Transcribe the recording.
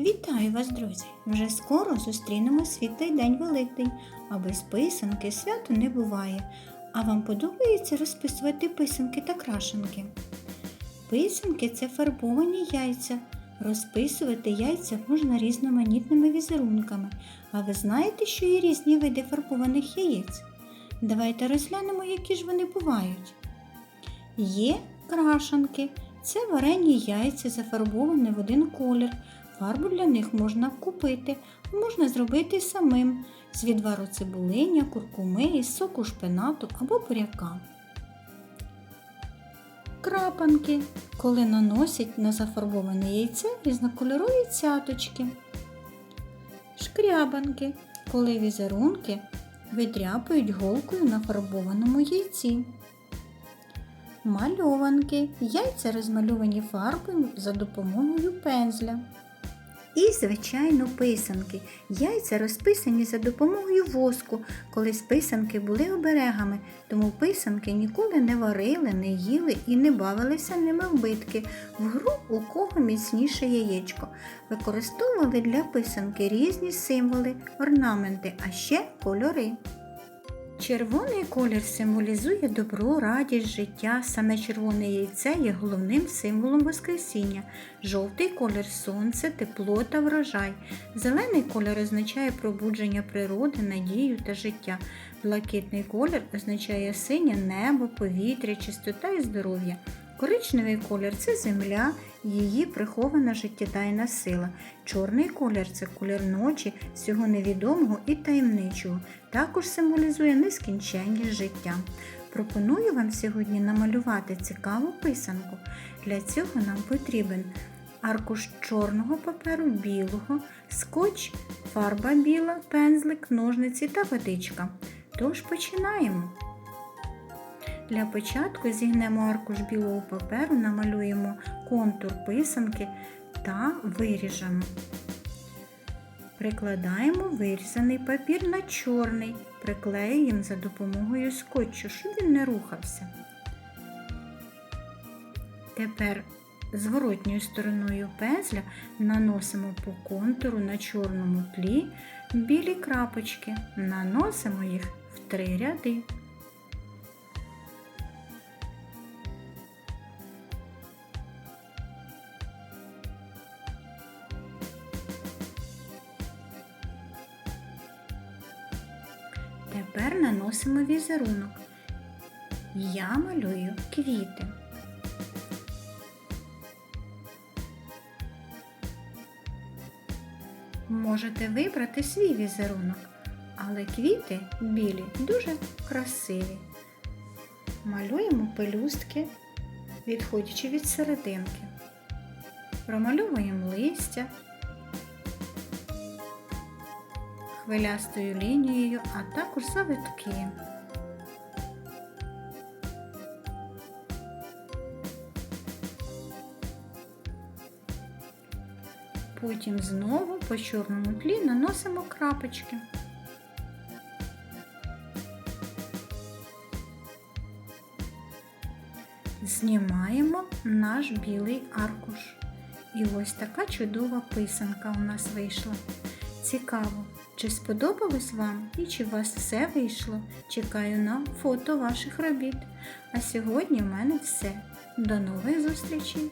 Вітаю вас, друзі! Вже скоро зустрінемо світлий день Великдень, а без писанки свято не буває. А вам подобається розписувати писанки та крашенки? Писанки це фарбовані яйця. Розписувати яйця можна різноманітними візерунками. А ви знаєте, що є різні види фарбованих яєць? Давайте розглянемо, які ж вони бувають. Є крашанки. Це варені яйця, зафарбовані в один колір. Фарбу для них можна купити, можна зробити самим з відвару цибулиня, куркуми, із соку шпинату або буряка. Крапанки, коли наносять на зафарбоване яйце різнокольорові цяточки. Шкрябанки, коли візерунки видряпують голкою на фарбованому яйці. Мальованки. Яйця розмальовані фарбою за допомогою пензля. І, звичайно, писанки. Яйця розписані за допомогою воску. Колись писанки були оберегами, тому писанки ніколи не варили, не їли і не бавилися ними в битки. В гру у кого міцніше яєчко. Використовували для писанки різні символи, орнаменти, а ще кольори. Червоний колір символізує добро, радість, життя. Саме червоне яйце є головним символом Воскресіння. Жовтий колір сонце, тепло та врожай. Зелений колір означає пробудження природи, надію та життя. Блакитний колір означає синє небо, повітря, чистота і здоров'я. Коричневий колір це земля, її прихована життєдайна сила. Чорний колір це колір ночі, всього невідомого і таємничого. Також символізує нескінченність життя. Пропоную вам сьогодні намалювати цікаву писанку. Для цього нам потрібен аркуш чорного паперу, білого, скотч, фарба біла, пензлик, ножниці та водичка. Тож починаємо. Для початку зігнемо аркуш білого паперу, намалюємо контур писанки та виріжемо. Прикладаємо вирізаний папір на чорний, приклеюємо за допомогою скотчу, щоб він не рухався. Тепер зворотньою стороною пензля наносимо по контуру на чорному тлі білі крапочки, наносимо їх в три ряди. Тепер наносимо візерунок. Я малюю квіти. Можете вибрати свій візерунок, але квіти білі дуже красиві. Малюємо пелюстки, відходячи від серединки. Промальовуємо листя. Хвилястою лінією, а також завитки. Потім знову по чорному тлі наносимо крапочки. Знімаємо наш білий аркуш. І ось така чудова писанка у нас вийшла. Цікаво, чи сподобалось вам і чи у вас все вийшло? Чекаю на фото ваших робіт. А сьогодні в мене все. До нових зустрічей!